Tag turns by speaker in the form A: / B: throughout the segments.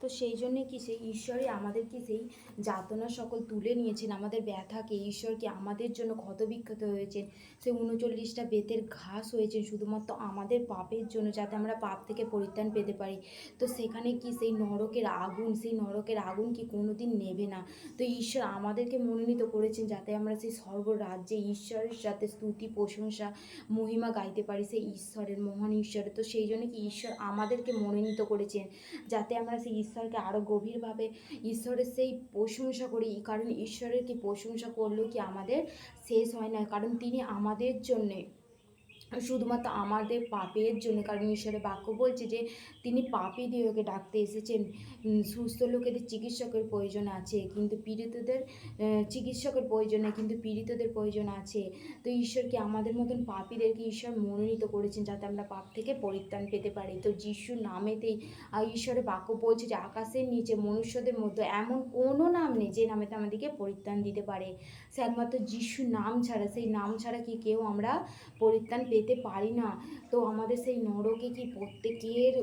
A: তো সেই জন্যে কি সেই ঈশ্বরই আমাদেরকে সেই যাতনা সকল তুলে নিয়েছেন, আমাদের ব্যথাকে, ঈশ্বরকে আমাদের জন্য ক্ষতবিক্ষত হয়েছেন। সেই উনচল্লিশটা বেতের ঘাস হয়েছেন শুধুমাত্র আমাদের পাপের জন্য, যাতে আমরা পাপ থেকে পরিত্রাণ পেতে পারি। তো সেখানে কি সেই নরকের আগুন, সেই নরকের আগুন কি কোনো দিন নেবে না? তো ঈশ্বর আমাদেরকে মনোনীত করেছেন যাতে আমরা সেই সর্বরাজ্যে ঈশ্বরের সাথে স্তুতি, প্রশংসা, মহিমা গাইতে পারি সেই ঈশ্বরের মহান ঈশ্বরের তো সেই জন্য কি ঈশ্বর আমাদেরকে মনোনীত করেছেন, যাতে আমরা সেই ঈশ্বরকে আরও গভীরভাবে ঈশ্বরের সেই প্রশংসা করি। কারণ ঈশ্বরের কি প্রশংসা করলেও কি আমাদের শেষ হয় না? কারণ তিনি আমাদের জন্যে শুধুমাত্র আমাদের পাপের জন্য, কারণ ঈশ্বরের বাক্য বলছে যে, তিনি পাপী দিয়েকে ডাকতে এসেছেন। সুস্থ লোকেদের চিকিৎসকের প্রয়োজন আছে, কিন্তু পীড়িতদের চিকিৎসকের প্রয়োজন নেই, কিন্তু পীড়িতদের প্রয়োজন আছে। তো ঈশ্বর কি আমাদের মতন পাপীদেরকে ঈশ্বর মনোনীত করেছেন যাতে আমরা পাপ থেকে পরিত্রাণ পেতে পারি? তো যিশুর নামেতেই ঈশ্বরের বাক্য বলছে যে, আকাশের নিচে মনুষ্যদের মধ্যে এমন কোনো নাম নেই যে নামেতে আমাদেরকে পরিত্রাণ দিতে পারে। সে একমাত্র যিশুর নাম ছাড়া, সেই নাম ছাড়া কি কেউ আমরা পরিত্রাণ পেতে পারি না। তো আমাদের সেই নরকে কি প্রত্যেকের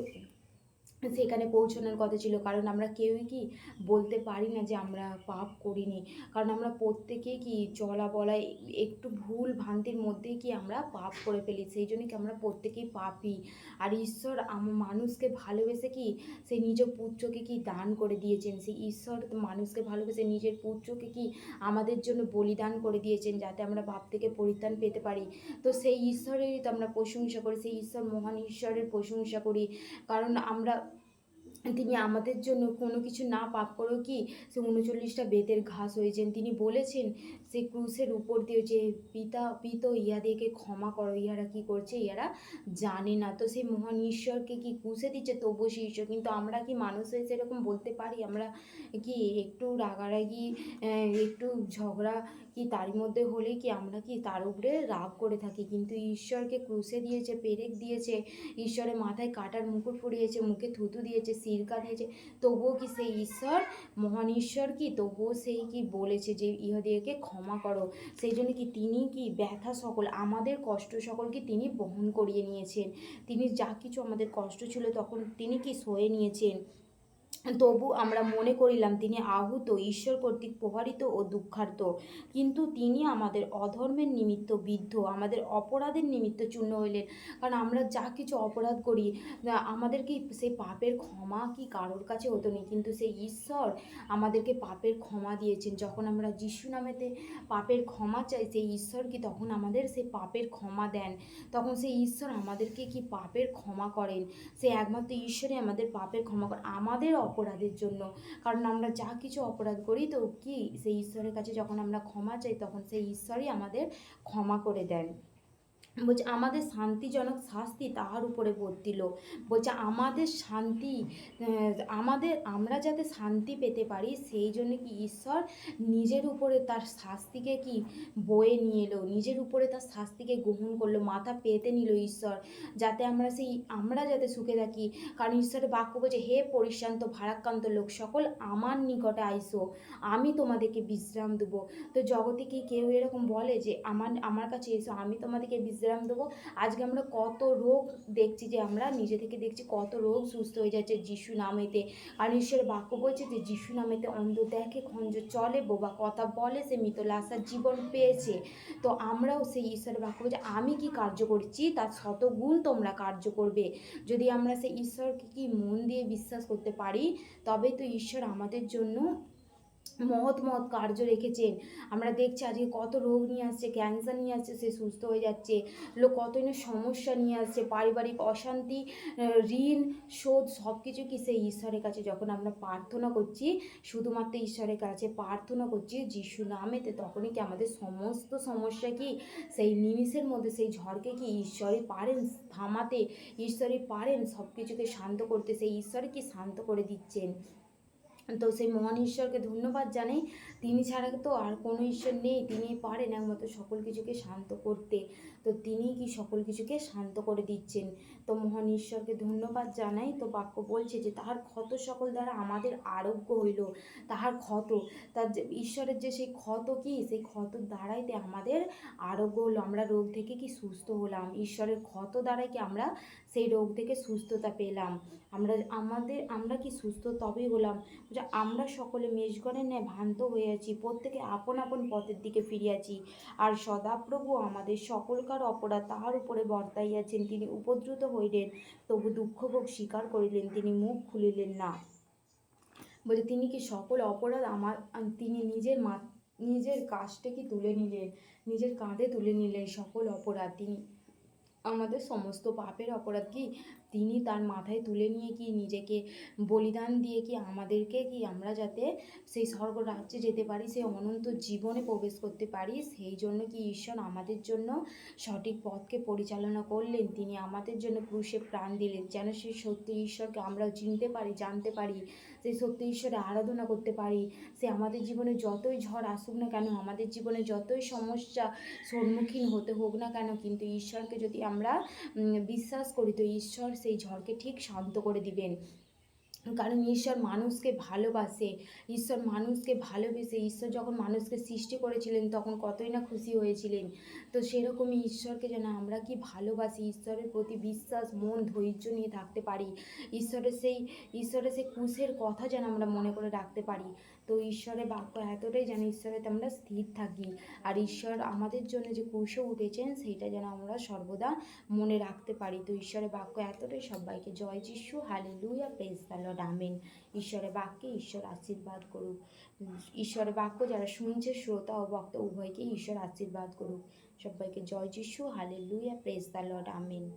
A: সেখানে পৌঁছানোর কথা ছিল। কারণ আমরা কেউই কি বলতে পারি না যে আমরা পাপ করিনি। কারণ আমরা প্রত্যেকেই কি চলা বলায় একটু ভুল ভ্রান্তির মধ্যেই কি আমরা পাপ করে ফেলি সেই জন্য কি আমরা প্রত্যেকেই পাপি। আর ঈশ্বর মানুষকে ভালোবেসে কি সে নিজ পুত্রকে কি দান করে দিয়েছেন। সেই ঈশ্বর মানুষকে ভালোবেসে নিজের পুত্রকে কি আমাদের জন্য বলিদান করে দিয়েছেন যাতে আমরা পাপ থেকে পরিত্রাণ পেতে পারি। তো সেই ঈশ্বরেরই তো আমরা প্রশংসা করি। সেই ঈশ্বর মহান ঈশ্বরের প্রশংসা করি। কারণ আমরা তিনি আমাদের জন্য কোনো কিছু না পাপ করেও কি সে উনচল্লিশটা বেতের ঘাস হয়েছেন? তিনি বলেছেন সে ক্রুশের উপর দিয়ে যে পিতা পিত ইহাদেরকে ক্ষমা করো ইহারা কি করছে? ইহারা জানে না। তো সেই মহান ঈশ্বরকে কি ক্রুশে দিচ্ছে? তবুও সেই ঈশ্বর। কিন্তু আমরা কি মানুষ হয়ে সেরকম বলতে পারি? আমরা কি একটু রাগারাগি একটু ঝগড়া কি তার মধ্যে হলে কি আমরা কি তার উপরে রাগ করে থাকি? কিন্তু ঈশ্বরকে ক্রুশে দিয়েছে পেরেক দিয়েছে ঈশ্বরের মাথায় কাটার মুকুট পরিয়েছে মুখে থুতু দিয়েছে সিরকা হয়েছে। তবুও কি সেই ঈশ্বর? মহান ঈশ্বর কি? তবুও সেই কি বলেছে যে, ইহাদেরকে ক্ষমা করো। সেই জন্য কি তিনি কি ব্যথা সকল, আমাদের কষ্ট সকল কি তিনি বহন করিয়ে নিয়েছেন? তিনি যা কিছু আমাদের কষ্ট ছিল তখন তিনি কি সয়ে নিয়েছেন? তবু আমরা মনে করিলাম তিনি আহুত ঈশ্বর কর্তৃক প্রহারিত ও দুঃখার্ত। কিন্তু তিনি আমাদের অধর্মের নিমিত্ত বিদ্ধ আমাদের অপরাধের নিমিত্ত চূর্ণ হইলেন। কারণ আমরা যা কিছু অপরাধ করি আহ, আমাদের সেই পাপের ক্ষমা কি কারোর কাছে হতো না? কিন্তু সেই ঈশ্বর আমাদেরকে পাপের ক্ষমা দিয়েছেন। যখন আমরা যিশু নামেতে পাপের ক্ষমা চাই সেই ঈশ্বর কি তখন আমাদের সেই পাপের ক্ষমা দেন? তখন সেই ঈশ্বর আমাদেরকে কি পাপের ক্ষমা করেন? সে একমাত্র ঈশ্বরই আমাদের পাপের ক্ষমা করে আমাদের অপরাধের জন্য। কারণ আমরা যা কিছু অপরাধ করি, তো কি? সেই ঈশ্বরের কাছে যখন আমরা ক্ষমা চাই, তখন সেই ঈশ্বরই আমাদের ক্ষমা করে দেন। বলছে, আমাদের শান্তিজনক শাস্তি তাহার উপরে বর্তিল বলছে, আমাদের শান্তি আমাদের, আমরা যাতে শান্তি পেতে পারি, সেই জন্য কি ঈশ্বর নিজের উপরে তার শাস্তিকে কি বয়ে নিয়ে এলো? নিজের উপরে তার শাস্তিকে গ্রহণ করল, মাথা পেতে নিল ঈশ্বর, যাতে আমরা সেই, আমরা যাতে সুখে থাকি। কারণ ঈশ্বরের বাক্য বলছে, হে পরিশ্রান্ত, ভারাক্রান্ত লোক, সকল আমার নিকটে আইসো, আমি তোমাদেরকে বিশ্রাম দেবো। তো জগতে কি কেউ এরকম বলে যে, আমার আমার কাছে এসো, আমি তোমাদেরকে বিশ্রাম দেবো। আজকে আমরা কত রোগ দেখছি যে আমরা নিজে থেকে দেখছি কত রোগ সুস্থ হয়ে যাচ্ছে যিশু নামেতে। আর ঈশ্বরের বাক্য বলছে যে যিশু নামেতে অন্ধ দেখে খঞ্জ চলে, বোবা কথা বলে, সে মৃত লাশার জীবন পেয়েছে। তো আমরাও সেই ঈশ্বরের বাক্য বলছে, আমি কি কার্য করছি? তার শতগুণ তোমরা কার্য করবে। যদি আমরা সেই ঈশ্বরকে কি মন দিয়ে বিশ্বাস করতে পারি, তবে তো ঈশ্বর আমাদের জন্য মহৎ মহৎ কার্য রেখেছেন। আমরা দেখছি আজকে কত রোগ নিয়ে আসছে ক্যান্সার নিয়ে আসছে, সে সুস্থ হয়ে যাচ্ছে, লোক কত না সমস্যা নিয়ে আসছে, পারিবারিক অশান্তি ঋণ, শোধ সব কিছু কি সেই ঈশ্বরের কাছে? যখন আমরা প্রার্থনা করছি, শুধুমাত্র ঈশ্বরের কাছে প্রার্থনা করছি, যিশু নামেতে, তখনই কি আমাদের সমস্ত সমস্যা কি? সেই নিমিষের মধ্যে, সেই ঝড়কে কি ঈশ্বরই পারেন? থামাতে, ঈশ্বরই পারেন সব কিছুকে শান্ত করতে, সেই ঈশ্বরই কি শান্ত করে দিচ্ছেন? তো সেই মহান ঈশ্বরকে ধন্যবাদ জানাই। তিনি ছাড়া তো আর কোনো ঈশ্বর নেই। তিনি পারেন একমাত্র সকল কিছুকে শান্ত করতে। তো তিনি কি সকল কিছুকে শান্ত করে দিচ্ছেন? তো মহান ঈশ্বরকে ধন্যবাদ জানাই। তো বাক্য বলছে যে, তাহার ক্ষত সকল দ্বারা আমাদের আরোগ্য হইল। তাহার ক্ষত, তার ঈশ্বরের যে সেই ক্ষত কি, সেই ক্ষত দ্বারাই তে আমাদের আরোগ্য হলো। আমরা রোগ থেকে কি সুস্থ হলাম? ঈশ্বরের ক্ষত দ্বারাই কি আমরা সেই রোগ থেকে সুস্থতা পেলাম? আমরা, আমাদের, আমরা কি সুস্থ তবেই হলাম? আমরা সকলে মেষগণের ন্যায় ভ্রান্ত আছি, প্রত্যেকে আপন আপন পথের দিকে ফিরিয়াছি আর সদাপ্রভু আমাদের সকলকার অপরাধ তাহার উপরে বর্তাইয়াছেন। তিনি উপদ্রুত হইলেন, তবু দুঃখভোগ স্বীকার করিলেন, তিনি মুখ খুলিলেন না। বলে, তিনি কি সকল অপরাধ আমার, তিনি নিজের মা, নিজের কাজটাকে তুলে নিলেন, নিজের কাঁধে তুলে নিলেন সকল অপরাধ? তিনি আমাদের সমস্ত পাপের অপরাধ কি তিনি তার মাথায় তুলে নিয়ে কি নিজেকে বলিদান দিয়ে কি আমাদেরকে কি আমরা যাতে সেই স্বর্গ রাজ্যে যেতে পারি, সেই অনন্ত জীবনে প্রবেশ করতে পারি? সেই জন্য কি ঈশ্বর আমাদের জন্য সঠিক পথকে পরিচালনা করলেন? তিনি আমাদের জন্য ক্রুশে প্রাণ দিলেন। যেন সেই সত্য ঈশ্বরকে আমরাও চিনতে পারি, জানতে পারি। সেই সত্যি ঈশ্বরে আরাধনা করতে পারি, সে আমাদের জীবনে যতই ঝড় আসুক না কেন, আমাদের জীবনে যতই সমস্যা সম্মুখীন হতে হোক না কেন, কিন্তু ঈশ্বরকে যদি আমরা বিশ্বাস করি, তো ঈশ্বর সেই ঝড়কে ঠিক শান্ত করে দিবেন। কারণ ঈশ্বর মানুষকে ভালোবাসে, ঈশ্বর মানুষকে ভালোবেসে, ঈশ্বর যখন মানুষকে সৃষ্টি করেছিলেন তখন কতই না খুশি হয়েছিলেন। তো সেরকমই ঈশ্বরকে যেন আমরা কি ভালোবাসি, ঈশ্বরের প্রতি বিশ্বাস, মন, ধৈর্য নিয়ে থাকতে পারি, ঈশ্বরের সেই ঈশ্বরের সেই কুশের কথা যেন আমরা মনে করে রাখতে পারি। তো ঈশ্বরের বাক্য এতটাই যেন ঈশ্বরেতে আমরা স্থির থাকি। আর ঈশ্বর আমাদের জন্য যে কুশও উঠেছেন সেইটা যেন আমরা সর্বদা মনে রাখতে পারি। তো ঈশ্বরের বাক্য এতটাই সবাইকে। জয় যিশু। Hallelujah press Lord amen. ঈশ্বরের বাক্যে ঈশ্বর আশীর্বাদ করুক। ঈশ্বরের বাক্য যারা শুনছে, শ্রোতা ও বক্তা উভয়কে ঈশ্বর আশীর্বাদ করুক। সবাইকে জয় যিশু hallelujah praise the Lord amen.